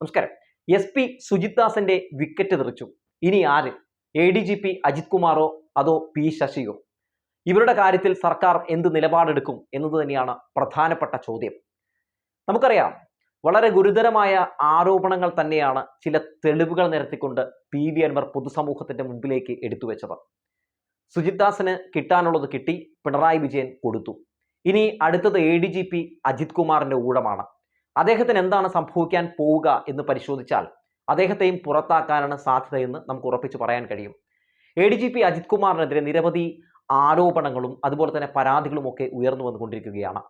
നമസ്കാരം. S P Sujith ദാസന്റെ wicket തെറിച്ചു. ഇനി ആര്? A D G P Ajith കുമാറോ അതോ പി ശശിയോ? ഇവരുടെ കാര്യത്തിൽ സർക്കാർ എന്ത് നിലപാടെടുക്കും എന്നത് തന്നെയാണ് പ്രധാനപ്പെട്ട ചോദ്യം. നമുക്കറിയാം വളരെ ഗുരുതരമായ ആരോപണങ്ങൾ തന്നെയാണ് ചില തെളിവുകൾ നിരത്തിക്കൊണ്ട് പി വി അൻവർ പൊതുസമൂഹത്തിന്റെ മുമ്പിലേക്ക് എടുത്തു വെച്ചവർ ദാസിന് കിട്ടാനുള്ളത് കിട്ടി പിണറായി വിജയൻ കൊടുത്തു. ഇനി അടുത്തത് A D G P Ajith കുമാറിന്റെ ഊഴമാണ്. അദ്ദേഹത്തിന് എന്താണ് സംഭവിക്കാൻ പോവുക എന്ന് പരിശോധിച്ചാൽ അദ്ദേഹത്തെയും പുറത്താക്കാനാണ് സാധ്യതയെന്ന് നമുക്ക് ഉറപ്പിച്ച് പറയാൻ കഴിയും. A D G P Ajith കുമാറിനെതിരെ നിരവധി ആരോപണങ്ങളും അതുപോലെ തന്നെ പരാതികളും ഒക്കെ ഉയർന്നു വന്നുകൊണ്ടിരിക്കുകയാണ്.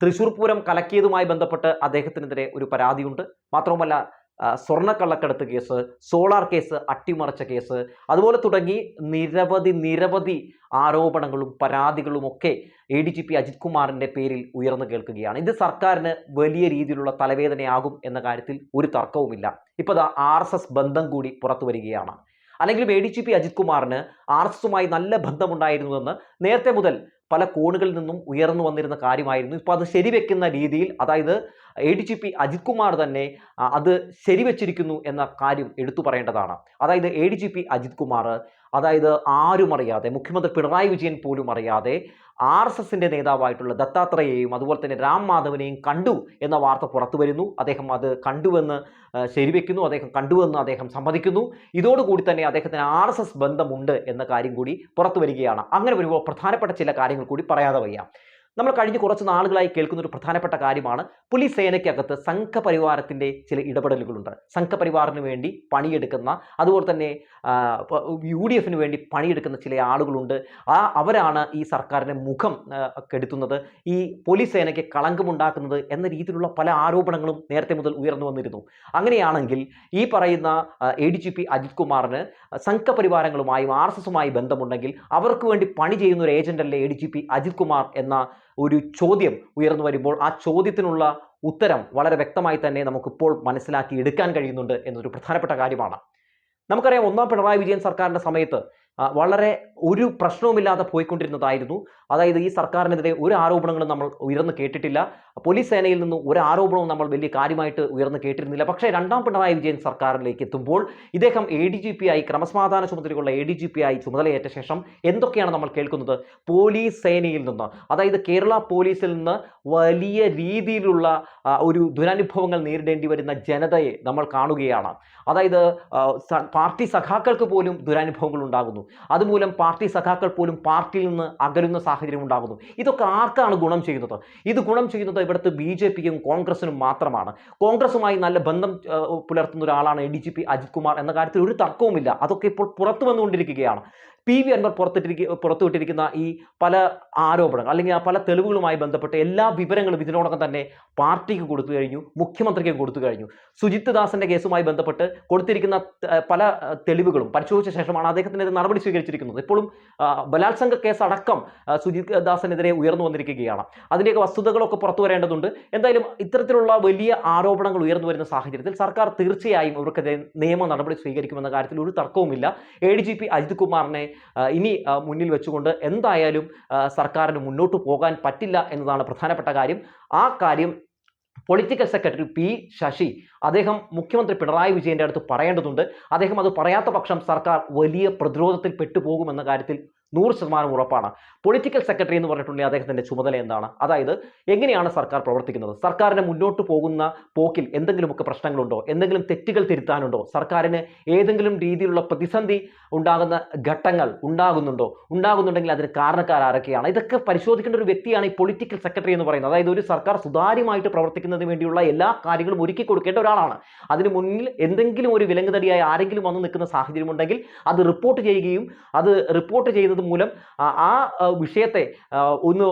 തൃശൂർ പൂരം കലക്കിയതുമായി ബന്ധപ്പെട്ട് അദ്ദേഹത്തിനെതിരെ ഒരു പരാതിയുണ്ട്. മാത്രവുമല്ല സ്വർണക്കള്ളക്കടത്ത് കേസ് സോളാർ കേസ് അട്ടിമറിച്ച കേസ് അതുപോലെ തുടങ്ങി നിരവധി നിരവധി ആരോപണങ്ങളും പരാതികളും ഒക്കെ A D G P Ajith കുമാറിന്റെ പേരിൽ ഉയർന്നു കേൾക്കുകയാണ്. ഇത് സർക്കാരിന് വലിയ രീതിയിലുള്ള തലവേദനയാകും എന്ന കാര്യത്തിൽ ഒരു തർക്കവുമില്ല. ഇപ്പോൾ ആർ എസ് എസ് ബന്ധം കൂടി പുറത്തു വരികയാണ്. അല്ലെങ്കിലും A D G P Ajith കുമാറിന് ആർ എസ് എസുമായി നല്ല ബന്ധമുണ്ടായിരുന്നുവെന്ന് നേരത്തെ മുതൽ പല കോണുകളിൽ നിന്നും ഉയർന്നു വന്നിരുന്ന കാര്യമായിരുന്നു. ഇപ്പോൾ അത് ശരിവെക്കുന്ന രീതിയിൽ അതായത് A D G P Ajith Kumar തന്നെ അത് ശരിവെച്ചിരിക്കുന്നു എന്ന കാര്യം എടുത്തു പറയേണ്ടതാണ്. അതായത് A D G P Ajith Kumar അതായത് ആരും അറിയാതെ മുഖ്യമന്ത്രി പിണറായി വിജയൻ പോലും അറിയാതെ ആർ എസ് എസിന്റെ നേതാവായിട്ടുള്ള ദത്താത്രേയെയും അതുപോലെ തന്നെ രാം മാധവനെയും കണ്ടു എന്ന വാർത്ത പുറത്തു വരുന്നു. അദ്ദേഹം അത് കണ്ടുവെന്ന് ശരിവെക്കുന്നു. അദ്ദേഹം കണ്ടുവെന്ന് അദ്ദേഹം സമ്മതിക്കുന്നു. ഇതോടുകൂടി തന്നെ അദ്ദേഹത്തിന് ആർ എസ് എസ് ബന്ധമുണ്ട് എന്ന കാര്യം കൂടി പുറത്തു വരികയാണ്. അങ്ങനെ വരുമ്പോൾ പ്രധാനപ്പെട്ട ചില കാര്യങ്ങൾ കൂടി പറയാതെ വയ്യ. നമ്മൾ കഴിഞ്ഞ കുറച്ച് നാളുകളായി കേൾക്കുന്ന ഒരു പ്രധാനപ്പെട്ട കാര്യമാണ് പോലീസ് സേനയ്ക്കകത്ത് സംഘപരിവാരത്തിന്റെ ചില ഇടപെടലുകളുണ്ട്. സംഘപരിവാറിന് വേണ്ടി പണിയെടുക്കുന്ന അതുപോലെ തന്നെ യു ഡി എഫിന് വേണ്ടി പണിയെടുക്കുന്ന ചില ആളുകളുണ്ട്. ആ അവരാണ് ഈ സർക്കാരിന്റെ മുഖം കെടുത്തുന്നത് ഈ പോലീസ് സേനയ്ക്ക് കളങ്കമുണ്ടാക്കുന്നത് എന്ന രീതിയിലുള്ള പല ആരോപണങ്ങളും നേരത്തെ മുതൽ ഉയർന്നു വന്നിരുന്നു. അങ്ങനെയാണെങ്കിൽ ഈ പറയുന്ന A D G P Ajith കുമാറിന് സംഘപരിവാരങ്ങളുമായും ആർ എസ് എസുമായി ബന്ധമുണ്ടെങ്കിൽ അവർക്ക് വേണ്ടി പണി ചെയ്യുന്ന ഒരു ഏജന്റല്ലേ A D G P Ajith Kumar എന്ന ഒരു ചോദ്യം ഉയർന്നു വരുമ്പോൾ ആ ചോദ്യത്തിനുള്ള ഉത്തരം വളരെ വ്യക്തമായി തന്നെ നമുക്കിപ്പോൾ മനസ്സിലാക്കി എടുക്കാൻ കഴിയുന്നുണ്ട് എന്നൊരു പ്രധാനപ്പെട്ട കാര്യമാണ്. നമുക്കറിയാം ഒന്നാം പിണറായി വിജയൻ സർക്കാരിന്റെ സമയത്ത് വളരെ ഒരു പ്രശ്നവുമില്ലാതെ പോയിക്കൊണ്ടിരുന്നതായിരുന്നു. അതായത് ഈ സർക്കാരിനെതിരെ ഒരു ആരോപണങ്ങളും നമ്മൾ ഉയർന്നു കേട്ടിട്ടില്ല. പോലീസ് സേനയിൽ നിന്നും ഒരു ആരോപണവും നമ്മൾ വലിയ കാര്യമായിട്ട് ഉയർന്നു കേട്ടിരുന്നില്ല. പക്ഷേ രണ്ടാം പിണറായി വിജയൻ സർക്കാരിലേക്ക് എത്തുമ്പോൾ ഇദ്ദേഹം എ ഡി ജി പി ആയി ക്രമസമാധാന ചുമതലയുള്ള എ ഡി ജി പി ആയി ചുമതലയേറ്റ ശേഷം എന്തൊക്കെയാണ് നമ്മൾ കേൾക്കുന്നത്? പോലീസ് സേനയിൽ നിന്ന്. അതായത് കേരള പോലീസിൽ നിന്ന് വലിയ രീതിയിലുള്ള ഒരു ദുരനുഭവങ്ങൾ നേരിടേണ്ടി വരുന്ന ജനതയെ നമ്മൾ കാണുകയാണ്. അതായത് പാർട്ടി സഖാക്കൾക്ക് പോലും ദുരനുഭവങ്ങൾ ഉണ്ടാകുന്നു. അതുമൂലം പാർട്ടി സഖാക്കൾ പോലും പാർട്ടിയിൽ നിന്ന് അകലുന്ന സാഹചര്യം ഉണ്ടാകുന്നു. ഇതൊക്കെ ആർക്കാണ് ഗുണം ചെയ്യുന്നത്? ഇത് ഗുണം ചെയ്യുന്നത് ഇവിടുത്തെ ബി ജെ പിക്കും കോൺഗ്രസിനും മാത്രമാണ്. കോൺഗ്രസുമായി നല്ല ബന്ധം പുലർത്തുന്ന ഒരാളാണ് D G P Ajith Kumar എന്ന കാര്യത്തിൽ ഒരു തർക്കവുമില്ല. അതൊക്കെ ഇപ്പോൾ പുറത്തു വന്നുകൊണ്ടിരിക്കുകയാണ്. പി വി അൻവർ പുറത്തിട്ടിരിക്ക പുറത്തുവിട്ടിരിക്കുന്ന ഈ പല ആരോപണങ്ങൾ അല്ലെങ്കിൽ ആ പല തെളിവുകളുമായി ബന്ധപ്പെട്ട് എല്ലാ വിവരങ്ങളും ഇതിനോടകം തന്നെ പാർട്ടിക്ക് കൊടുത്തു കഴിഞ്ഞു മുഖ്യമന്ത്രിക്ക് കൊടുത്തു കഴിഞ്ഞു. സുജിത് ദാസിന്റെ കേസുമായി ബന്ധപ്പെട്ട് കൊടുത്തിരിക്കുന്ന പല തെളിവുകളും പരിശോധിച്ച ശേഷമാണ് അദ്ദേഹത്തിനെതിരെ നടപടി സ്വീകരിച്ചിരിക്കുന്നത്. ഇപ്പോഴും ബലാത്സംഗ കേസ് അടക്കം സുജിത് ദാസിനെതിരെ ഉയർന്നു വന്നിരിക്കുകയാണ്. അതിന്റെയൊക്കെ വസ്തുതകളൊക്കെ പുറത്തു വരേണ്ടതുണ്ട്. എന്തായാലും ഇത്തരത്തിലുള്ള വലിയ ആരോപണങ്ങൾ ഉയർന്നു വരുന്ന സാഹചര്യത്തിൽ സർക്കാർ തീർച്ചയായും ഇവർക്കെതിരെ നിയമ നടപടി സ്വീകരിക്കുമെന്ന കാര്യത്തിൽ ഒരു തർക്കവുമില്ല. A D G P Ajith കുമാറിനെ ഇനി മുന്നിൽ വെച്ചുകൊണ്ട് എന്തായാലും സർക്കാരിന് മുന്നോട്ട് പോകാൻ പറ്റില്ല എന്നതാണ് പ്രധാനപ്പെട്ട കാര്യം. ആ കാര്യം പൊളിറ്റിക്കൽ സെക്രട്ടറി പി ശശി അദ്ദേഹം മുഖ്യമന്ത്രി പിണറായി വിജയന്റെ അടുത്ത് പറയേണ്ടതുണ്ട്. അദ്ദേഹം അത് പറയാത്ത പക്ഷം സർക്കാർ വലിയ പ്രതിരോധത്തിൽ പെട്ടുപോകുമെന്ന കാര്യത്തിൽ നൂറ് ശതമാനം ഉറപ്പാണ്. പൊളിറ്റിക്കൽ സെക്രട്ടറി എന്ന് പറഞ്ഞിട്ടുണ്ടെങ്കിൽ അദ്ദേഹത്തിന്റെ ചുമതല എന്താണ്? അതായത് എങ്ങനെയാണ് സർക്കാർ പ്രവർത്തിക്കുന്നത്? സർക്കാരിന് മുന്നോട്ട് പോകുന്ന പോക്കിൽ എന്തെങ്കിലുമൊക്കെ പ്രശ്നങ്ങളുണ്ടോ? എന്തെങ്കിലും തെറ്റുകൾ തിരുത്താനുണ്ടോ? സർക്കാരിന് ഏതെങ്കിലും രീതിയിലുള്ള പ്രതിസന്ധി ഉണ്ടാകുന്ന ഘട്ടങ്ങൾ ഉണ്ടാകുന്നുണ്ടോ? ഉണ്ടാകുന്നുണ്ടെങ്കിൽ അതിന് കാരണക്കാർ ആരൊക്കെയാണ്? ഇതൊക്കെ പരിശോധിക്കേണ്ട ഒരു വ്യക്തിയാണ് ഈ പൊളിറ്റിക്കൽ സെക്രട്ടറി എന്ന് പറയുന്നത്. അതായത് ഒരു സർക്കാർ സുതാര്യമായിട്ട് പ്രവർത്തിക്കുന്നതിന് വേണ്ടിയുള്ള എല്ലാ കാര്യങ്ങളും ഒരുക്കി കൊടുക്കേണ്ട ഒരാളാണ്. അതിന് മുന്നിൽ എന്തെങ്കിലും ഒരു വിലങ്ങുതടിയായി ആരെങ്കിലും വന്ന് നിൽക്കുന്ന സാഹചര്യമുണ്ടെങ്കിൽ അത് റിപ്പോർട്ട് ചെയ്യുകയും അത് റിപ്പോർട്ട് മൂലം ആ വിഷയത്തെ ഒന്ന്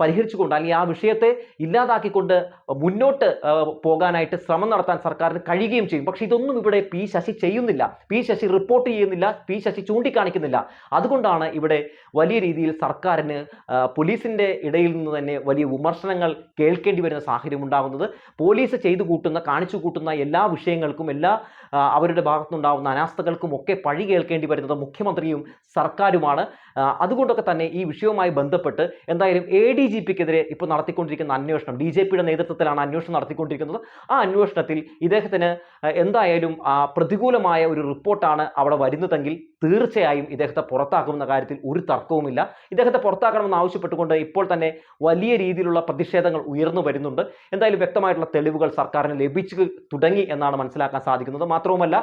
പരിഹരിച്ചുകൊണ്ട് അല്ലെങ്കിൽ ആ വിഷയത്തെ ഇല്ലാതാക്കിക്കൊണ്ട് മുന്നോട്ട് പോകാനായിട്ട് ശ്രമം നടത്താൻ സർക്കാരിന് കഴിയുകയും ചെയ്യും. പക്ഷെ ഇതൊന്നും ഇവിടെ പി ശശി ചെയ്യുന്നില്ല. പി ശശി റിപ്പോർട്ട് ചെയ്യുന്നില്ല. പി ശശി ചൂണ്ടിക്കാണിക്കുന്നില്ല. അതുകൊണ്ടാണ് ഇവിടെ വലിയ രീതിയിൽ സർക്കാരിന് പോലീസിന്റെ ഇടയിൽ നിന്ന് തന്നെ വലിയ വിമർശനങ്ങൾ കേൾക്കേണ്ടി വരുന്ന സാഹചര്യം ഉണ്ടാകുന്നത് പോലീസ് ചെയ്തു കൂട്ടുന്ന കാണിച്ചു കൂട്ടുന്ന എല്ലാ വിഷയങ്ങൾക്കും എല്ലാ അവരുടെ ഭാഗത്തുനിന്നുണ്ടാകുന്ന അനാസ്ഥകൾക്കും ഒക്കെ പഴി കേൾക്കേണ്ടി വരുന്നത് മുഖ്യമന്ത്രിയും സർക്കാരുമാണ്. അതുകൊണ്ടൊക്കെ തന്നെ ഈ വിഷയവുമായി ബന്ധപ്പെട്ട് എന്തായാലും എ ഡി ജി പിക്കെതിരെ ഇപ്പോൾ നടത്തിക്കൊണ്ടിരിക്കുന്ന അന്വേഷണം ഡി ജെ പിയുടെ നേതൃത്വത്തിലാണ് അന്വേഷണം നടത്തിക്കൊണ്ടിരിക്കുന്നത്. ആ അന്വേഷണത്തിൽ ഇദ്ദേഹത്തിന് എന്തായാലും പ്രതികൂലമായ ഒരു റിപ്പോർട്ടാണ് അവിടെ വരുന്നതെങ്കിൽ തീർച്ചയായും ഇദ്ദേഹത്തെ പുറത്താക്കുമെന്ന കാര്യത്തിൽ ഒരു തർക്കവുമില്ല. ഇദ്ദേഹത്തെ പുറത്താക്കണമെന്ന് ആവശ്യപ്പെട്ടുകൊണ്ട് ഇപ്പോൾ തന്നെ വലിയ രീതിയിലുള്ള പ്രതിഷേധങ്ങൾ ഉയർന്നു വരുന്നുണ്ട്. എന്തായാലും വ്യക്തമായിട്ടുള്ള തെളിവുകൾ സർക്കാരിന് ലഭിച്ചു തുടങ്ങി എന്നാണ് മനസ്സിലാക്കാൻ സാധിക്കുന്നത്. മാത്രവുമല്ല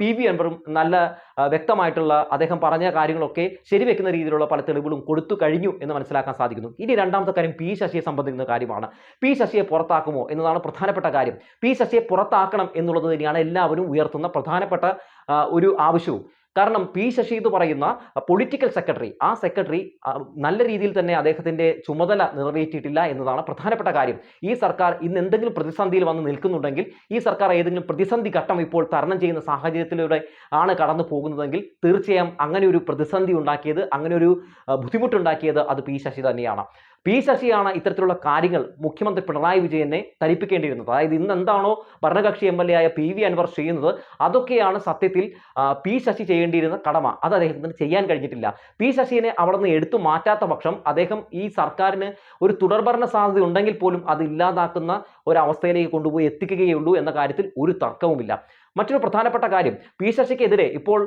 പി വി നല്ല വ്യക്തമായിട്ടുള്ള അദ്ദേഹം പറഞ്ഞ കാര്യങ്ങളൊക്കെ ശരിവെക്കുന്ന രീതിയിലുള്ള പല തെളിവുകളും കൊടുത്തു കഴിഞ്ഞു എന്ന് മനസ്സിലാക്കാൻ സാധിക്കുന്നു. ഇനി രണ്ടാമത്തെ കാര്യം പി ശശിയെ സംബന്ധിക്കുന്ന കാര്യമാണ്. പി ശശിയെ പുറത്താക്കുമോ എന്നതാണ് പ്രധാനപ്പെട്ട കാര്യം. പി ശശിയെ പുറത്താക്കണം എന്നുള്ളത് തന്നെയാണ് എല്ലാവരും ഉയർത്തുന്ന പ്രധാനപ്പെട്ട ഒരു ആവശ്യവും. കാരണം പി ശശി എന്ന് പറയുന്ന പൊളിറ്റിക്കൽ സെക്രട്ടറി ആ സെക്രട്ടറി നല്ല രീതിയിൽ തന്നെ അദ്ദേഹത്തിന്റെ ചുമതല നിറവേറ്റിയിട്ടില്ല എന്നതാണ് പ്രധാനപ്പെട്ട കാര്യം. ഈ സർക്കാർ ഇന്ന് എന്തെങ്കിലും പ്രതിസന്ധിയിൽ വന്ന് നിൽക്കുന്നുണ്ടെങ്കിൽ ഈ സർക്കാർ ഏതെങ്കിലും പ്രതിസന്ധി ഘട്ടം ഇപ്പോൾ തരണം ചെയ്യുന്ന സാഹചര്യത്തിലൂടെ ആണ് കടന്നു പോകുന്നതെങ്കിൽ തീർച്ചയായും അങ്ങനെ ഒരു പ്രതിസന്ധി ഉണ്ടാക്കിയത് അങ്ങനെ ഒരു ബുദ്ധിമുട്ടുണ്ടാക്കിയത് അത് പി ശശി തന്നെയാണ്. പി ശശിയാണ് ഇത്തരത്തിലുള്ള കാര്യങ്ങൾ മുഖ്യമന്ത്രി പിണറായി വിജയനെ ധരിപ്പിക്കേണ്ടിയിരുന്നത് അതായത് ഇന്ന് എന്താണോ ഭരണകക്ഷി എം എൽ എ ആയ പി വി അൻവർ ചെയ്യുന്നത് അതൊക്കെയാണ് സത്യത്തിൽ പി ശശി ചെയ്യേണ്ടിയിരുന്ന കടമ. അത് അദ്ദേഹത്തിന് ചെയ്യാൻ കഴിഞ്ഞിട്ടില്ല. പി ശശിനെ അവിടെ നിന്ന് എടുത്തു മാറ്റാത്ത പക്ഷം അദ്ദേഹം ഈ സർക്കാരിന് ഒരു തുടർഭരണ സാധ്യത ഉണ്ടെങ്കിൽ പോലും അത് ഇല്ലാതാക്കുന്ന ഒരവസ്ഥയിലേക്ക് കൊണ്ടുപോയി എത്തിക്കുകയുള്ളൂ എന്ന കാര്യത്തിൽ ഒരു തർക്കവുമില്ല. മറ്റൊരു പ്രധാനപ്പെട്ട കാര്യം. പി ശശിക്കെതിരെ ഇപ്പോൾ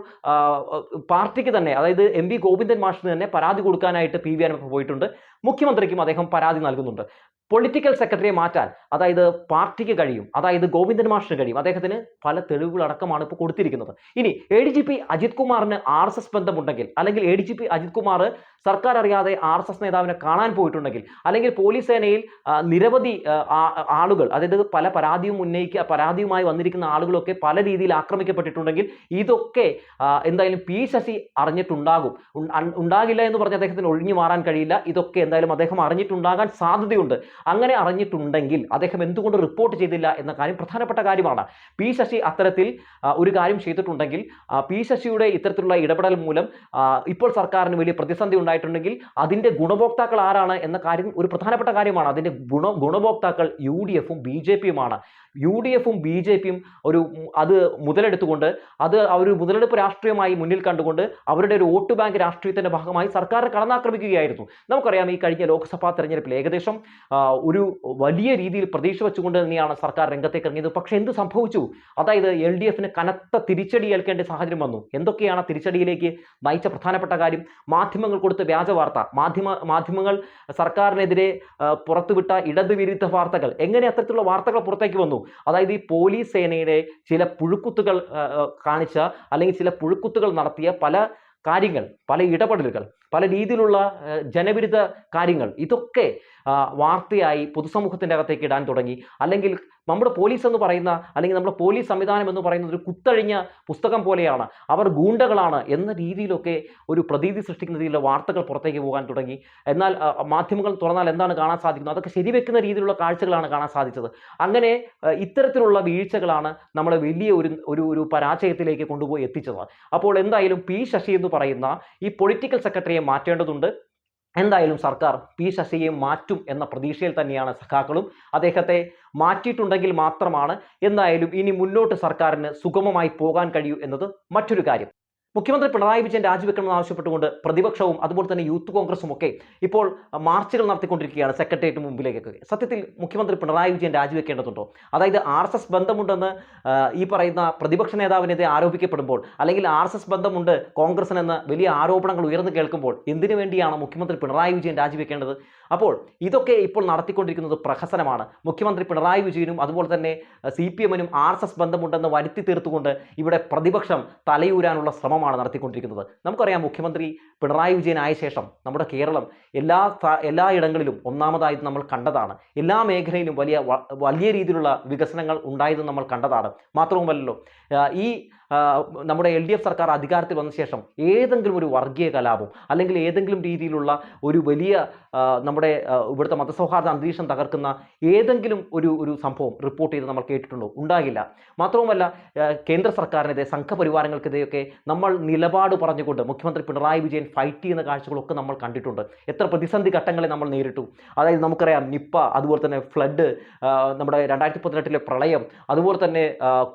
പാർട്ടിക്ക് തന്നെ അതായത് എം വി ഗോവിന്ദൻ മാഷിന് തന്നെ പരാതി കൊടുക്കാനായിട്ട് പി വി അനുഭവം പോയിട്ടുണ്ട്. മുഖ്യമന്ത്രിക്കും അദ്ദേഹം പരാതി നൽകുന്നുണ്ട്. പൊളിറ്റിക്കൽ സെക്രട്ടറിയെ മാറ്റാൻ അതായത് പാർട്ടിക്ക് കഴിയും അതായത് ഗോവിന്ദൻ മാഷിന് കഴിയും. അദ്ദേഹത്തിന് പല തെളിവുകളടക്കമാണ് ഇപ്പോൾ കൊടുത്തിരിക്കുന്നത്. ഇനി A D G P Ajith കുമാറിന് ആർ എസ് എസ് ബന്ധമുണ്ടെങ്കിൽ അല്ലെങ്കിൽ A D G P Ajith Kumar സർക്കാർ അറിയാതെ ആർ എസ് എസ് നേതാവിനെ കാണാൻ പോയിട്ടുണ്ടെങ്കിൽ അല്ലെങ്കിൽ പോലീസ് സേനയിൽ നിരവധി ആളുകൾ അതായത് പല പരാതിയും ഉന്നയിക്കുക പരാതിയുമായി വന്നിരിക്കുന്ന ആളുകളൊക്കെ പല രീതിയിൽ ആക്രമിക്കപ്പെട്ടിട്ടുണ്ടെങ്കിൽ ഇതൊക്കെ എന്തായാലും പി ശശി അറിഞ്ഞിട്ടുണ്ടാകും. ഉണ്ടാകില്ല എന്ന് പറഞ്ഞ് അദ്ദേഹത്തിന് ഒഴിഞ്ഞു മാറാൻ കഴിയില്ല. ഇതൊക്കെ എന്തായാലും അദ്ദേഹം അറിഞ്ഞിട്ടുണ്ടാകാൻ സാധ്യതയുണ്ട്. അങ്ങനെ അറിഞ്ഞിട്ടുണ്ടെങ്കിൽ അദ്ദേഹം എന്തുകൊണ്ട് റിപ്പോർട്ട് ചെയ്തില്ല എന്ന കാര്യം പ്രധാനപ്പെട്ട കാര്യമാണ്. പി ശശി അത്തരത്തിൽ ഒരു കാര്യം ചെയ്തിട്ടുണ്ടെങ്കിൽ പി ശശിയുടെ ഇത്തരത്തിലുള്ള ഇടപെടൽ മൂലം ഇപ്പോൾ സർക്കാരിന് വലിയ പ്രതിസന്ധി ഉണ്ടായിട്ടുണ്ടെങ്കിൽ അതിന്റെ ഗുണഭോക്താക്കൾ ആരാണ് എന്ന കാര്യം ഒരു പ്രധാനപ്പെട്ട കാര്യമാണ്. അതിന്റെ ഗുണ ഗുണഭോക്താക്കൾ യു ഡി എഫും ബി ജെ പിയുമാണ്. യു ഡി എഫും ബി ജെ പിയും ഒരു അത് മുതലെടുത്തുകൊണ്ട് അത് ഒരു മുതലെടുപ്പ് രാഷ്ട്രീയമായി മുന്നിൽ കണ്ടുകൊണ്ട് അവരുടെ ഒരു വോട്ട് ബാങ്ക് രാഷ്ട്രീയത്തിന്റെ ഭാഗമായി സർക്കാർ കടന്നാക്രമിക്കുകയായിരുന്നു നമുക്കറിയാം ഈ കഴിഞ്ഞ ലോക്സഭാ തെരഞ്ഞെടുപ്പിൽ ഏകദേശം ഒരു വലിയ രീതിയിൽ പ്രതീക്ഷ വെച്ചുകൊണ്ട് തന്നെയാണ് സർക്കാർ രംഗത്തേക്ക് ഇറങ്ങിയത്. പക്ഷേ എന്ത് സംഭവിച്ചു? അതായത് എൽ ഡി എഫിന് കനത്ത തിരിച്ചടി ഏൽക്കേണ്ട സാഹചര്യം വന്നു. എന്തൊക്കെയാണ് തിരിച്ചടിയിലേക്ക് നയിച്ച പ്രധാനപ്പെട്ട കാര്യം? മാധ്യമങ്ങൾ കൊടുത്ത വ്യാജ വാർത്ത. മാധ്യമ മാധ്യമങ്ങൾ സർക്കാരിനെതിരെ പുറത്തുവിട്ട ഇടതുവിരുദ്ധ വാർത്തകൾ. എങ്ങനെ അത്തരത്തിലുള്ള വാർത്തകൾ പുറത്തേക്ക് വന്നു? അതായത് ഈ പോലീസ് സേനയുടെ ചില പുഴുക്കുത്തുകൾ കാണിച്ച അല്ലെങ്കിൽ ചില പുഴുക്കുത്തുകൾ നടത്തിയ പല കാര്യങ്ങൾ പല ഇടപെടലുകൾ പല രീതിയിലുള്ള ജനവിരുദ്ധ കാര്യങ്ങൾ ഇതൊക്കെ വാർത്തയായി പൊതുസമൂഹത്തിന്റെ അകത്തേക്ക് ഇടാൻ തുടങ്ങി. അല്ലെങ്കിൽ നമ്മുടെ പോലീസ് എന്ന് പറയുന്ന അല്ലെങ്കിൽ നമ്മുടെ പോലീസ് സംവിധാനം എന്ന് പറയുന്ന ഒരു കുത്തഴിഞ്ഞ പുസ്തകം പോലെയാണ്. അവർ ഗൂണ്ടകളാണ് എന്ന രീതിയിലൊക്കെ ഒരു പ്രതീതി സൃഷ്ടിക്കുന്ന രീതിയിലുള്ള വാർത്തകൾ പുറത്തേക്ക് പോകാൻ തുടങ്ങി. എന്നാൽ മാധ്യമങ്ങൾ തുറന്നാൽ എന്താണ് കാണാൻ സാധിക്കുന്നത്? അതൊക്കെ ശരിവെക്കുന്ന രീതിയിലുള്ള കാഴ്ചകളാണ് കാണാൻ സാധിച്ചത്. അങ്ങനെ ഇത്തരത്തിലുള്ള വീഴ്ചകളാണ് നമ്മളെ വലിയ ഒരു ഒരു ഒരു പരാജയത്തിലേക്ക് കൊണ്ടുപോയി എത്തിച്ചത്. അപ്പോൾ എന്തായാലും പി ശശി എന്ന് പറയുന്ന ഈ പൊളിറ്റിക്കൽ സെക്രട്ടറിയെ മാറ്റേണ്ടതുണ്ട്. എന്തായാലും സർക്കാർ പി ശശിയെ മാറ്റും എന്ന പ്രതീക്ഷയിൽ തന്നെയാണ് സഖാക്കളും അദ്ദേഹത്തെ മാറ്റിയിട്ടുണ്ടെങ്കിൽ മാത്രമാണ് എന്തായാലും ഇനി മുന്നോട്ട് സർക്കാരിന് സുഗമമായി പോകാൻ കഴിയൂ എന്നത് മറ്റൊരു കാര്യം. മുഖ്യമന്ത്രി പിണറായി വിജയൻ രാജിവെക്കണമെന്ന് ആവശ്യപ്പെട്ടുകൊണ്ട് പ്രതിപക്ഷവും അതുപോലെ തന്നെ യൂത്ത് കോൺഗ്രസും ഒക്കെ ഇപ്പോൾ മാർച്ചുകൾ നടത്തിക്കൊണ്ടിരിക്കുകയാണ് സെക്രട്ടേറിയറ്റ് മുമ്പിലേക്കൊക്കെ സത്യത്തിൽ മുഖ്യമന്ത്രി പിണറായി വിജയൻ രാജിവെക്കേണ്ടതുണ്ടോ? അതായത് ആർ എസ് എസ് ബന്ധമുണ്ടെന്ന് ഈ പറയുന്ന പ്രതിപക്ഷ നേതാവിനെതിരെ ആരോപിക്കപ്പെടുമ്പോൾ അല്ലെങ്കിൽ ആർ എസ് എസ് ബന്ധമുണ്ട് കോൺഗ്രസിനെന്ന് വലിയ ആരോപണങ്ങൾ ഉയർന്നു കേൾക്കുമ്പോൾ എന്തിനു വേണ്ടിയാണ് മുഖ്യമന്ത്രി പിണറായി വിജയൻ രാജിവെക്കേണ്ടത്? അപ്പോൾ ഇതൊക്കെ ഇപ്പോൾ നടത്തിക്കൊണ്ടിരിക്കുന്നത് പ്രഹസനമാണ്. മുഖ്യമന്ത്രി പിണറായി വിജയനും അതുപോലെ തന്നെ സി പി എമ്മിനും ആർ എസ് എസ് ബന്ധമുണ്ടെന്ന് വരുത്തി തീർത്തുകൊണ്ട് ഇവിടെ പ്രതിപക്ഷം തലയൂരാനുള്ള ശ്രമമാണ് നടത്തിക്കൊണ്ടിരിക്കുന്നത്. നമുക്കറിയാം മുഖ്യമന്ത്രി പിണറായി വിജയനായ ശേഷം നമ്മുടെ കേരളം എല്ലാ എല്ലാ ഇടങ്ങളിലും ഒന്നാമതായത് നമ്മൾ കണ്ടതാണ്. എല്ലാ മേഖലയിലും വലിയ വലിയ രീതിയിലുള്ള വികസനങ്ങൾ ഉണ്ടായത് നമ്മൾ കണ്ടതാണ്. മാത്രവുമല്ലല്ലോ ഈ നമ്മുടെ എൽ ഡി എഫ് സർക്കാർ അധികാരത്തിൽ വന്ന ശേഷം ഏതെങ്കിലും ഒരു വർഗീയ കലാപം അല്ലെങ്കിൽ ഏതെങ്കിലും രീതിയിലുള്ള ഒരു വലിയ നമ്മുടെ ഇവിടുത്തെ മതസൗഹാർദ്ദ അന്തരീക്ഷം തകർക്കുന്ന ഏതെങ്കിലും ഒരു ഒരു സംഭവം റിപ്പോർട്ട് ചെയ്ത് നമ്മൾ കേട്ടിട്ടുണ്ടോ? ഉണ്ടാകില്ല. മാത്രവുമല്ല കേന്ദ്ര സർക്കാരിനെതിരെ സംഘപരിവാരങ്ങൾക്കെതിരെയൊക്കെ നമ്മൾ നിലപാട് പറഞ്ഞുകൊണ്ട് മുഖ്യമന്ത്രി പിണറായി വിജയൻ ഫൈറ്റ് ചെയ്യുന്ന കാഴ്ചകളൊക്കെ നമ്മൾ കണ്ടിട്ടുണ്ട്. എത്ര പ്രതിസന്ധി ഘട്ടങ്ങളെ നമ്മൾ നേരിട്ടു. അതായത് നമുക്കറിയാം നിപ്പ അതുപോലെ തന്നെ ഫ്ലഡ് നമ്മുടെ രണ്ടായിരത്തി പതിനെട്ടിലെ പ്രളയം അതുപോലെ തന്നെ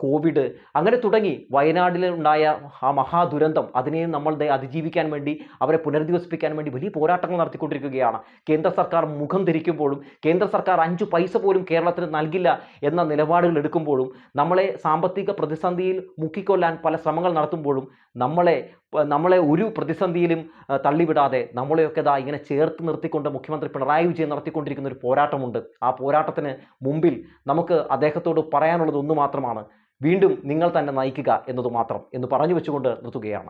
കോവിഡ് അങ്ങനെ തുടങ്ങി വയനാട്ടിൽ ഉണ്ടായ ആ മഹാദുരന്തം അതിനെയും നമ്മൾ അതിജീവിക്കാൻ വേണ്ടി അവരെ പുനരധിവസിപ്പിക്കാൻ വേണ്ടി വലിയ പോരാട്ടങ്ങൾ നടത്തിക്കൊണ്ടിരിക്കുകയാണ്. കേന്ദ്ര സർക്കാർ മുഖം ധരിക്കുമ്പോഴും കേന്ദ്ര സർക്കാർ അഞ്ച് പൈസ പോലും കേരളത്തിന് നൽകില്ല എന്ന നിലപാടുകൾ എടുക്കുമ്പോഴും നമ്മളെ സാമ്പത്തിക പ്രതിസന്ധിയിൽ മുക്കിക്കൊല്ലാൻ പല ശ്രമങ്ങൾ നടത്തുമ്പോഴും നമ്മളെ നമ്മളെ ഒരു പ്രതിസന്ധിയിലും തള്ളിവിടാതെ നമ്മളെയൊക്കെ ദാ ഇങ്ങനെ ചേർത്ത് നിർത്തിക്കൊണ്ട് മുഖ്യമന്ത്രി പിണറായി വിജയൻ നടത്തിക്കൊണ്ടിരിക്കുന്ന ഒരു പോരാട്ടമുണ്ട്. ആ പോരാട്ടത്തിന് മുമ്പിൽ നമുക്ക് അദ്ദേഹത്തോട് പറയാനുള്ളത് ഒന്ന് മാത്രമാണ്. വീണ്ടും നിങ്ങൾ തന്നെ നയിക്കുക എന്നത് മാത്രം എന്ന് പറഞ്ഞു വെച്ചുകൊണ്ട് നിർത്തുകയാണ്.